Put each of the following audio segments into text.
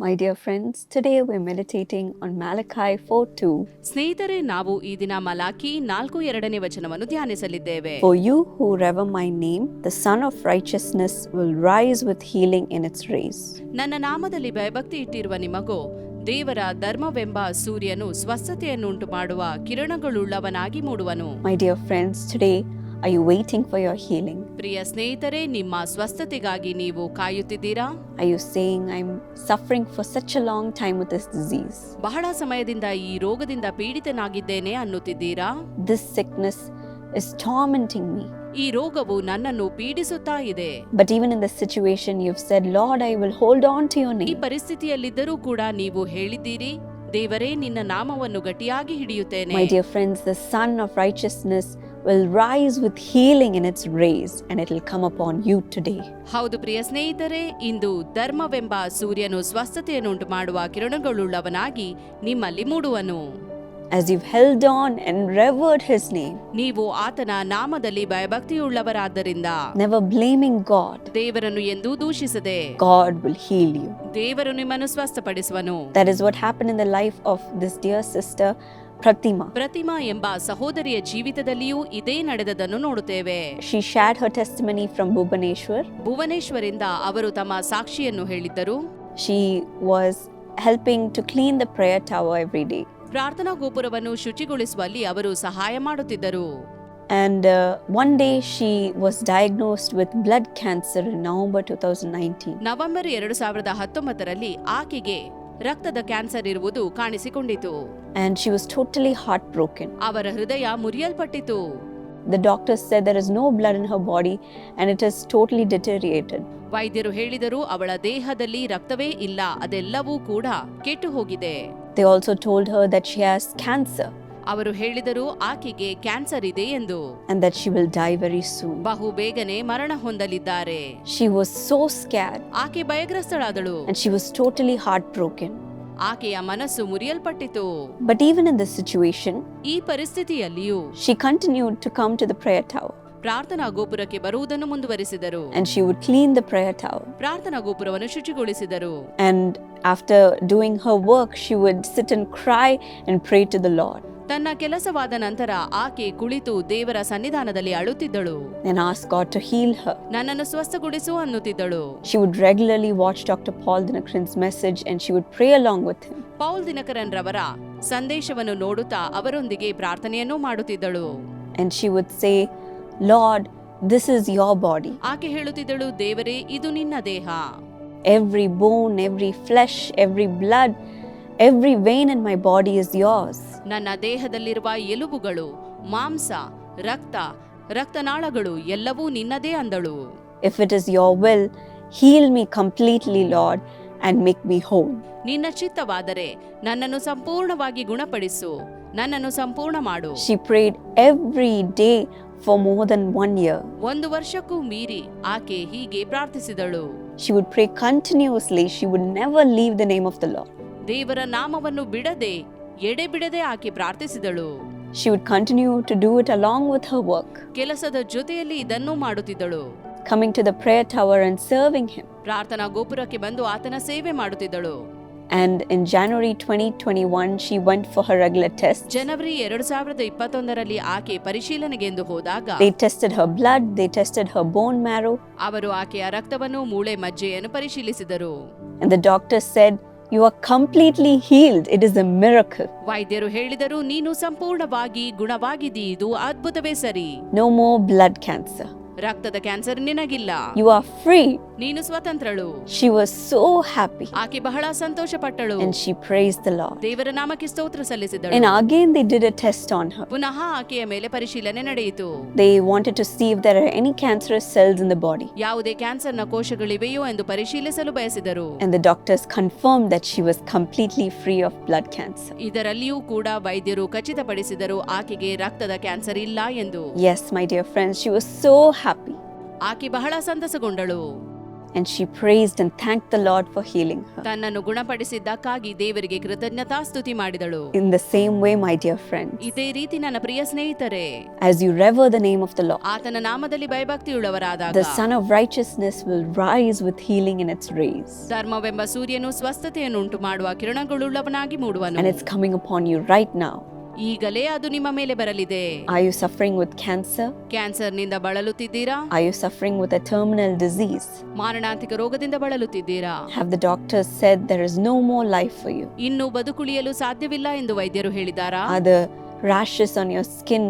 My dear friends today we're meditating on Malachi 4 2. ಸ್ನೇಹಿತರೆ ನಾವು ಈ ದಿನ ಮಲಾಕಿ ನಾಲ್ಕು ಎರಡನೇ ವಚನವನ್ನು ಧ್ಯಾನಿಸಲಿದ್ದೇವೆ. For you who revere my name the sun of righteousness will rise with healing in its rays ನನ್ನ ನಾಮದಲ್ಲಿ ಭಯಭಕ್ತಿ ಇಟ್ಟಿರುವ ನಿಮಗೋ ದೇವರ ಧರ್ಮವೆಂಬ ಸೂರ್ಯನು ಸ್ವಸ್ಥತೆಯನ್ನುಂಟು ಮಾಡುವ ಕಿರಣಗಳುಳ್ಳವನಾಗಿ ಮೂಡುವನು. My dear friends today are you waiting for your healing? ಪ್ರಿಯ ಸ್ನೇಹಿತರೆ ನಿಮ್ಮ ಸ್ವಸ್ಥತೆಗಾಗಿ ನೀವು ಕಾಯುತ್ತಿದ್ದೀರಾ Are you saying, I'm suffering for such a long time with this disease? ಬಹಳ ಸಮಯದಿಂದ ಈ ರೋಗದಿಂದ ಪೀಡಿತನಾಗಿದ್ದೇನೆ ಅನ್ನುತ್ತಿದ್ದೀರಾ This sickness is tormenting me. ಈ ರೋಗವು ನನ್ನನ್ನು ಪೀಡಿಸುತ್ತಾ ಇದೆ But even in this situation, you've said, Lord, I will hold on to your ಈ. ಪರಿಸ್ಥಿತಿಯಲ್ಲಿದ್ದರೂ ಕೂಡ ನೀವು ಹೇಳಿದ್ದೀರಿ ದೇವರೇ ನಿನ್ನ ನಾಮವನ್ನು ಗಟ್ಟಿಯಾಗಿ ಹಿಡಿಯುತ್ತೇನೆ My dear friends, the sun of Righteousness will rise with healing in its rays, and it will come upon you today. ಹೌದು ಪ್ರಿಯ ಸ್ನೇಹಿತರೆ ಇಂದು ಧರ್ಮವೆಂಬ ಸೂರ್ಯನು ಸ್ವಸ್ಥತೆಯನ್ನುಂಟು ಮಾಡುವ ಕಿರಣಗಳುಳ್ಳವನಾಗಿ ನಿಮ್ಮಲ್ಲಿ ಮೂಡುವನು As you've held on and revered his name, ನೀವು ಆತನ ನಾಮದಲ್ಲಿ ಭಯಭಕ್ತಿಯುಳ್ಳವರಾದ್ದರಿಂದ never blaming God, ದೇವರನ್ನು ಎಂದೂ ದೂಷಿಸದೆ God will heal you. ದೇವರು ನಿಮ್ಮನ್ನು ಸ್ವಸ್ಥಪಡಿಸುವನು That is what happened in the life of this dear sister Pratima. ಪ್ರತಿಮಾ ಎಂಬ ಸಹೋದರಿಯ ಜೀವಿತದಲ್ಲಿಯೂ ಇದೇ ನಡೆದದನ್ನು ನೋಡುತ್ತೇವೆ She shared her testimony from Bhubaneswar. ಭುವನೇಶ್ವರಿಂದ ಅವರು ತಮ್ಮ ಸಾಕ್ಷಿಯನ್ನು ಹೇಳಿದ್ದರು She was helping to clean the prayer tower every day. ಪ್ರಾರ್ಥನಾ ಗೋಪುರವನ್ನು ಶುಚಿಗೊಳಿಸುವಲ್ಲಿ ಅವರು ಸಹಾಯ ಮಾಡುತ್ತಿದ್ದರು And uh, one day she was diagnosed with blood cancer in November 2019. November ಎರಡು ಸಾವಿರದ ಹತ್ತೊಂಬತ್ತರಲ್ಲಿ ಆಕೆಗೆ ರಕ್ತದ ಕ್ಯಾನ್ಸರ್ ಇರುವುದು ಕಾಣಿಸಿಕೊಂಡಿತು And she was totally heartbroken. ಅವರ ಹೃದಯ ಮುರಿಯಲ್ಪಟ್ಟಿತು The doctors said there is no blood in her body and it has totally deteriorated. ವೈದ್ಯರು ಹೇಳಿದರು ಅವಳ ದೇಹದಲ್ಲಿ ರಕ್ತವೇ ಇಲ್ಲ ಅದೆಲ್ಲವೂ ಕೂಡ ಕೆಟ್ಟು ಹೋಗಿದೆ They also told her that she has cancer ಅವರು ಹೇಳಿದರು ಆಕೆಗೆ ಕ್ಯಾನ್ಸರ್ ಇದೆ ಎಂದು and that she will die very soon. ಬಹು ಬೇಗನೆ ಮರಣ ಹೊಂದಲಿದ್ದಾರೆ She was so scared ಆಕೆ ಭಯಗ್ರಸ್ತಳಾದಳು and she was totally heartbroken. ಆಕೆಯ ಮನಸ್ಸು ಮುರಿಯಲ್ಪಟ್ಟಿತು But even in this situation, ಈ ಪರಿಸ್ಥಿತಿಯಲ್ಲಿಯೂ she continued to come to the prayer tower ಪ್ರಾರ್ಥನಾ ಗೋಪುರಕ್ಕೆ ಬರುವುದನ್ನು ಮುಂದುವರಿಸಿದರು and she would clean the prayer tower. ಪ್ರಾರ್ಥನಾ ಗೋಪುರವನ್ನು ಶುಚಿಗೊಳಿಸಿದರು And after doing her work, she would sit and cry and pray to the Lord ತನ್ನ ಕೆಲಸವಾದ ನಂತರ ಆಕೆ ಕುಳಿತು ದೇವರ ಸನ್ನಿಧಾನದಲ್ಲಿ ಅಳುತ್ತಿದ್ದಳು and ask God to heal her. ನನ್ನನ್ನು ಸ್ವಸ್ಥಗೊಳಿಸು ಅನ್ನುತ್ತಿದ್ದಳು She would regularly watch Dr. Paul Dinakaran's message and she would pray along with him. Paul Dhinakaran ರವರ ಸಂದೇಶವನ್ನು ನೋಡುತ್ತಾ ಅವರೊಂದಿಗೆ prarthaneyannu ಮಾಡುತ್ತಿದ್ದಳು And she would say, Lord, this is your body ಆಕೆ ಹೇಳುತ್ತಿದ್ದಳು ದೇವರೇ ಇದು ನಿನ್ನ ದೇಹ. Every bone every flesh, every blood every vein in my body is yours ನನ್ನ ದೇಹದಲ್ಲಿರುವ ಎಲುಬುಗಳು ಮಾಂಸ ರಕ್ತ ರಕ್ತನಾಳಗಳು ಎಲ್ಲವೂ ನಿನ್ನದೇ ಅಂದಳು. If it is your will heal me completely Lord and make me whole ನಿನ್ನ ಚಿತ್ತವಾದರೆ ನನ್ನನ್ನು ಸಂಪೂರ್ಣವಾಗಿ ಗುಣಪಡಿಸು ನನ್ನನ್ನು ಸಂಪೂರ್ಣ ಮಾಡು. She prayed every day for more than one year. ಒಂದು ವರ್ಷಕ್ಕೂ ಮೀರಿ ಆಕೆ ಹೀಗೆ ಪ್ರಾರ್ಥಿಸಿದಳು She would pray continuously. She would never leave the name of the Lord. ದೇವರ ನಾಮವನ್ನು ಬಿಡದೆ ಎಡೆ ಬಿಡದೆ ಆಕೆ ಪ್ರಾರ್ಥಿಸಿದಳು She would continue to do it along with her work, ಕೆಲಸದ ಜೊತೆಯಲ್ಲಿ ಇದನ್ನು ಮಾಡುತ್ತಿದ್ದಳು coming to the prayer tower and serving Him. ಪ್ರಾರ್ಥನಾ ಗೋಪುರಕ್ಕೆ ಬಂದು ಆತನ ಸೇವೆ ಮಾಡುತ್ತಿದ್ದಳು And in January 2021, she went for her regular test ಜನವರಿ ಎರಡು ಸಾವಿರದ ಇಪ್ಪತ್ತೊಂದರಲ್ಲಿ ಆಕೆ ಪರಿಶೀಲನೆಗೆಂದು ಹೋದಾಗ They tested her blood, they tested her bone marrow, ಅವರು ಆಕೆಯ ರಕ್ತವನ್ನು ಮೂಳೆ ಮಜ್ಜೆಯನ್ನು ಪರಿಶೀಲಿಸಿದರು and the doctor said, You are completely healed. It is a miracle. ವೈದ್ಯರು ಹೇಳಿದರು ನೀನು ಸಂಪೂರ್ಣವಾಗಿ ಗುಣವಾಗಿದ್ದೀ ಇದು ಅದ್ಭುತವೇ ಸರಿ No more blood cancer. ರಕ್ತದ ಕ್ಯಾನ್ಸರ್ ನಿನಗಿಲ್ಲ. ಯು ಆರ್ ಫ್ರೀ ನೀನು ಸ್ವತಂತ್ರಳು. ಶಿ ವಾಸ್ ಸೋ ಹ್ಯಾಪಿ ಆಕೆ ಬಹಳ ಸಂತೋಷ ಪಟ್ಟಳು ಶಿ ಪ್ರೈಸ್ ದ ಲಾ ದೇವರ ನಾಮಕ್ಕೆ ಸ್ತೋತ್ರ ಸಲ್ಲಿಸಿದಳು. And they did test on ಪುನಃ ಆಕೆಯ ಮೇಲೆ ಪರಿಶೀಲನೆ ನಡೆಯಿತು. They wanted to see if there are any cancerous cells in the body ಯಾವುದೇ ಕ್ಯಾನ್ಸರ್ನ ಕೋಶಗಳಿವೆಯೋ ಎಂದು ಪರಿಶೀಲಿಸಲು ಬಯಸಿದರು. And the doctors confirm that she was completely free of blood cancer ಇದರಲ್ಲಿಯೂ ಕೂಡ ವೈದ್ಯರು ಖಚಿತಪಡಿಸಿದರು ಆಕೆಗೆ ರಕ್ತದ ಕ್ಯಾನ್ಸರ್ ಇಲ್ಲ ಎಂದು. Yes my dear friends she was so happy. ಆಕೆ ಬಹಳ ಸಂತಸಗೊಂಡಳು and she praised and thanked the Lord for healing her. ತನ್ನನ್ನು ಗುಣಪಡಿಸಿದ್ದಕ್ಕಾಗಿ ದೇವರಿಗೆ ಕೃತಜ್ಞತಾ ಸ್ತುತಿ ಮಾಡಿದಳು In the same way, my dear friends, ಇದೇ ರೀತಿ ನನ್ನ ಪ್ರಿಯ ಸ್ನೇಹಿತರೆ as you revere the name of the Lord, ಆತನ ನಾಮದಲ್ಲಿ ಭಯಭಕ್ತಿಯುಳ್ಳವರಾದಾಗ the Sun of Righteousness will rise with healing in its rays. ಧರ್ಮವೆಂಬ ಸೂರ್ಯನು ಸ್ವಸ್ಥತೆಯನ್ನು ಉಂಟು ಮಾಡುವ ಕಿರಣಗಳುಳ್ಳವನಾಗಿ ಮೂಡುವನು And it's coming upon you right now. ಈಗಲೇ ಅದು ನಿಮ್ಮ ಮೇಲೆ ಬರಲಿದೆ Are you suffering with cancer? ಕ್ಯಾನ್ಸರ್ನಿಂದ ಬಳಲುತ್ತಿದ್ದೀರಾ Are you suffering with a terminal disease? ಮಾರಣಾಂತಿಕ ರೋಗದಿಂದ ಬಳಲುತ್ತಿದ್ದೀರಾ Have the doctors said there is no more life for you? ಇನ್ನು ಬದುಕುಳಿಯಲು ಸಾಧ್ಯವಿಲ್ಲ ಎಂದು ವೈದ್ಯರು ಹೇಳಿದಾರಾ Are the rashes on your skin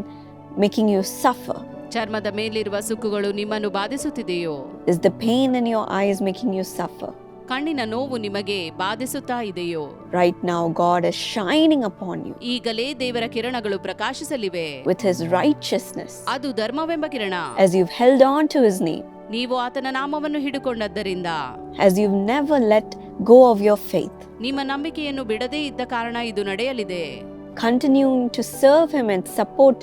making you suffer? ಚರ್ಮದ ಮೇಲಿರುವ ಸುಕ್ಕುಗಳು ನಿಮ್ಮನ್ನು ಬಾಧಿಸುತ್ತಿದೆಯೋ Is the pain in your eyes making you suffer? ಕಣ್ಣಿನ ನೋವು ನಿಮಗೆ ಬಾಧಿಸುತ್ತಾ ಇದೆಯೋ? ರೈಟ್ ನಾವು God is shining upon you ಈಗಲೇ ದೇವರ ಕಿರಣಗಳು ಪ್ರಕಾಶಿಸಲಿವೆ. ವಿತ್ ಹಿಸ್ ರೈಟ್ ಅದು ಧರ್ಮವೆಂಬ ಕಿರಣ. As you held on to his name ನೀವು ಆತನ ನಾಮವನ್ನು ಹಿಡಿಕೊಂಡದ್ದರಿಂದ. As you never let go of your faith ನಿಮ್ಮ ನಂಬಿಕೆಯನ್ನು ಬಿಡದೇ ಇದ್ದ ಕಾರಣ ಇದು ನಡೆಯಲಿದೆ. continuing to serve Him and support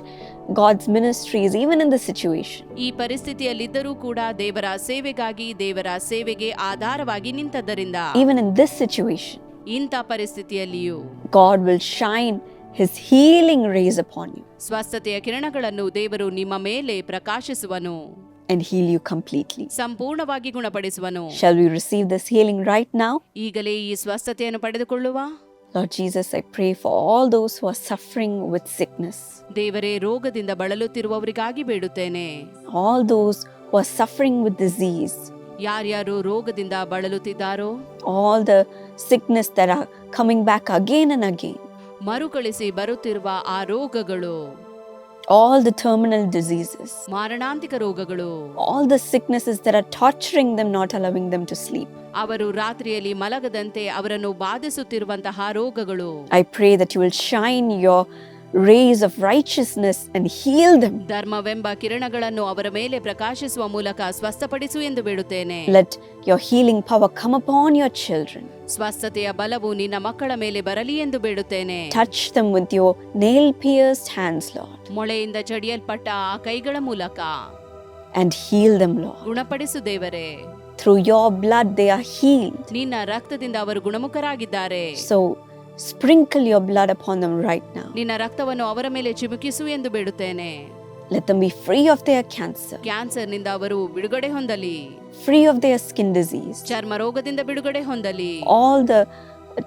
God's ministries even in this situation. ಈ ಪರಿಸ್ಥಿತಿಯಲ್ಲಿದ್ದರೂ ಕೂಡ ದೇವರ ಸೇವೆಗಾಗಿ ದೇವರ ಸೇವೆಗೆ ಆಧಾರವಾಗಿ ನಿಂತದ್ದರಿಂದ Even in this situation, ಇಂಥ ಪರಿಸ್ಥಿತಿಯಲ್ಲಿಯೂ God will shine His healing rays upon you ಸ್ವಸ್ಥತೆಯ ಕಿರಣಗಳನ್ನು ದೇವರು ನಿಮ್ಮ ಮೇಲೆ ಪ್ರಕಾಶಿಸುವನು and heal you completely. ಸಂಪೂರ್ಣವಾಗಿ ಗುಣಪಡಿಸುವನು Shall we receive this healing right now? ಈಗಲೇ ಈ ಸ್ವಸ್ಥತೆಯನ್ನು ಪಡೆದುಕೊಳ್ಳುವ Lord Jesus, I pray for all those who are suffering with sickness, ದೇವರೇ ರೋಗದಿಂದ ಬಳಲುತ್ತಿರುವವರಿಗಾಗಿ ಬೇಡುತ್ತೇನೆ all those who are suffering with disease, ಯಾರ್ಯಾರು ರೋಗದಿಂದ ಬಳಲುತ್ತಿದ್ದಾರೋ all the sickness that are coming back again and again, ಮರುಕಳಿಸಿ ಬರುತ್ತಿರುವ ಆ ರೋಗಗಳು all the terminal diseases, ಮಾರಣಾಂತಿಕ ರೋಗಗಳು all the sicknesses that are torturing them, not allowing them to sleep. ಅವರು ರಾತ್ರಿಯಲ್ಲಿ ಮಲಗದಂತೆ ಅವರನ್ನು ಬಾಧಿಸುತ್ತಿರುವಂತಹ ರೋಗಗಳು I pray that you will shine your rays of righteousness and heal them. ಧರ್ಮವೆಂಬ ಕಿರಣಗಳನ್ನು ಅವರ ಮೇಲೆ ಪ್ರಕಾಶಿಸುವ ಮೂಲಕ ಸ್ವಸ್ಥಪಡಿಸು ಎಂದು ಬೇಡುತ್ತೇನೆ Let your healing power come upon your children. ಸ್ವಸ್ಥತೆಯ ಬಲವು ನಿನ್ನ ಮಕ್ಕಳ ಮೇಲೆ ಬರಲಿ ಎಂದು ಬೇಡುತ್ತೇನೆ Touch them with your nail pierced hands, Lord, ಮೊಳೆಯಿಂದ ಚಡಿಯಲ್ಪಟ್ಟ ಆ ಕೈಗಳ ಮೂಲಕ and heal them, Lord. ಗುಣಪಡಿಸು ದೇವರೇ Through your blood, they are healed. ನಿನ್ನ ರಕ್ತದಿಂದ ಅವರು ಗುಣಮುಖರಾಗಿದ್ದಾರೆ So sprinkle your blood upon them right now. ನಿನ್ನ ರಕ್ತವನ್ನು ಅವರ ಮೇಲೆ ಚಿಮುಕಿಸು ಎಂದು ಬೇಡುತ್ತೇನೆ Let them be free of their cancer, ಕ್ಯಾನ್ಸರ್ನಿಂದ ಅವರು ಬಿಡುಗಡೆ ಹೊಂದಲಿ free of their skin disease. ಚರ್ಮ ರೋಗದಿಂದ ಬಿಡುಗಡೆ ಹೊಂದಲಿ All the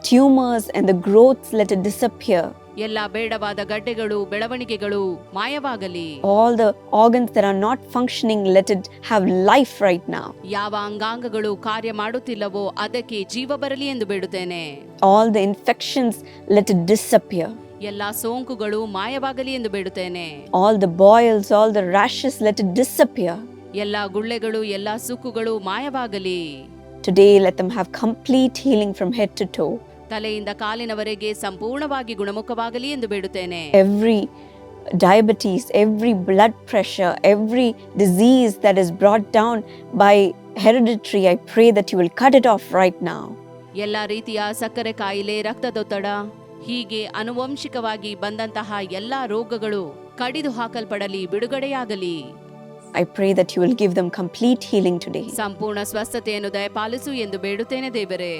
tumors and the growths, let it disappear. ಎಲ್ಲ ಬೇಡವಾದ ಗಡ್ಡೆಗಳು ಬೆಳವಣಿಗೆಗಳು ಮಾಯವಾಗಲಿ All the organs that are not functioning, let it have life right now. ಯಾವ ಅಂಗಾಂಗಗಳು ಕಾರ್ಯ ಮಾಡುತ್ತಿಲ್ಲವೋ ಅದಕ್ಕೆ ಜೀವ ಬರಲಿ ಎಂದು ಬೇಡುತ್ತೇನೆ All the infections, let it disappear. ಎಲ್ಲ ಸೋಂಕುಗಳು ಮಾಯವಾಗಲಿ ಎಂದು ಬೇಡುತ್ತೇನೆ All the boils, all the rashes, let it disappear. ಎಲ್ಲ ಗುಳ್ಳೆಗಳು ಎಲ್ಲ ಸುಕ್ಕುಗಳು ಮಾಯವಾಗಲಿ today let them have complete healing from head to toe. ತಲೆಯಿಂದ ಕಾಲಿನವರೆಗೆ ಸಂಪೂರ್ಣವಾಗಿ ಗುಣಮುಖವಾಗಲಿ ಎಂದು ಬೇಡುತ್ತೇನೆ every diabetes, every blood pressure every disease that is brought down by hereditary, I pray that you will cut it off right now. ಎಲ್ಲ ರೀತಿಯ ಸಕ್ಕರೆ ಕಾಯಿಲೆ ರಕ್ತದೊತ್ತಡ ಹೀಗೆ ಅನುವಂಶಿಕವಾಗಿ ಬಂದಂತಹ ಎಲ್ಲ ರೋಗಗಳು ಕಡಿದು ಹಾಕಲ್ಪಡಲಿ ಬಿಡುಗಡೆಯಾಗಲಿ I pray that you will give them complete healing today. ಸಂಪೂರ್ಣ ಸ್ವಸ್ಥತೆಯನ್ನು ದಯಪಾಲಿಸು ಎಂದು ಬೇಡುತ್ತೇನೆ ದೇವರೇ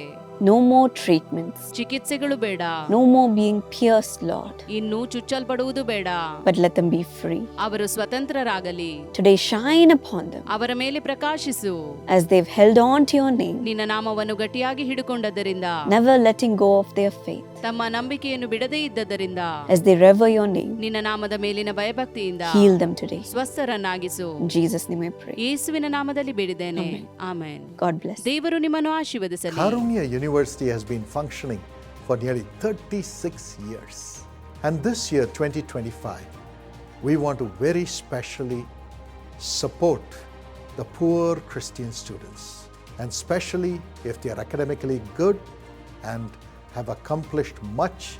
No more treatments, ಚಿಕಿತ್ಸೆಗಳು ಬೇಡ no more being pierced, Lord, ಇನ್ನೂ ಚುಚ್ಚಲ್ಪಡುವುದು ಬೇಡ but let them be free. ಅವರು ಸ್ವತಂತ್ರರಾಗಲಿ Today, shine upon them ಅವರ ಮೇಲೆ ಪ್ರಕಾಶಿಸು as they've held on to your name, ನಿನ್ನ ನಾಮವನ್ನು ಗಟ್ಟಿಯಾಗಿ ಹಿಡುಕೊಂಡದ್ದರಿಂದ never letting go of their faith, ತಮ್ಮ ನಂಬಿಕೆಯನ್ನು ಬಿಡದೇ ಇದ್ದದರಿಂದ as they revere your name. ನಿನ್ನ ನಾಮದ ಮೇಲಿನ ಭಯಭಕ್ತಿಯಿಂದ Heal them today. ಸ್ವಸ್ಥರನ್ನಾಗಿಸು In Jesus' name I pray. ಯೇಸುವಿನ ನಾಮದಲ್ಲಿ ಬೇಡಿದ್ದೇನೆ ಆಮೇನ್ God bless. ದೇವರು ನಿಮ್ಮನ್ನು ಆಶೀರ್ವದಿಸಲಿ Karunya University has been functioning for nearly 36 years. And this year, 2025, we want to very specially support the poor Christian students, and especially if they are academically good and have accomplished much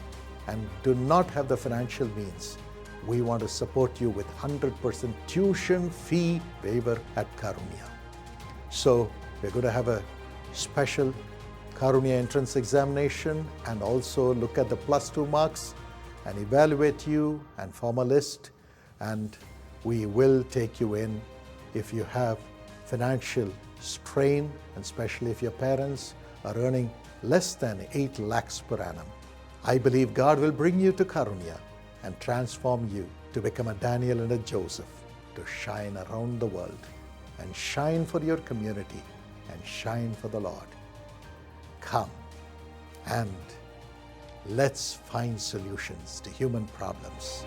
and do not have the financial means. We want to support you with 100% tuition fee waiver at Karunya. So we're going to have a special Karunya entrance examination and also look at the plus two marks and evaluate you and form a list. And we will take you in if you have financial strain, and especially if your parents are earning less than 8 lakhs per annum. I believe God will bring you to Karunya and transform you to become a Daniel and a Joseph to shine around the world and shine for your community and shine for the Lord. Come and let's find solutions to human problems.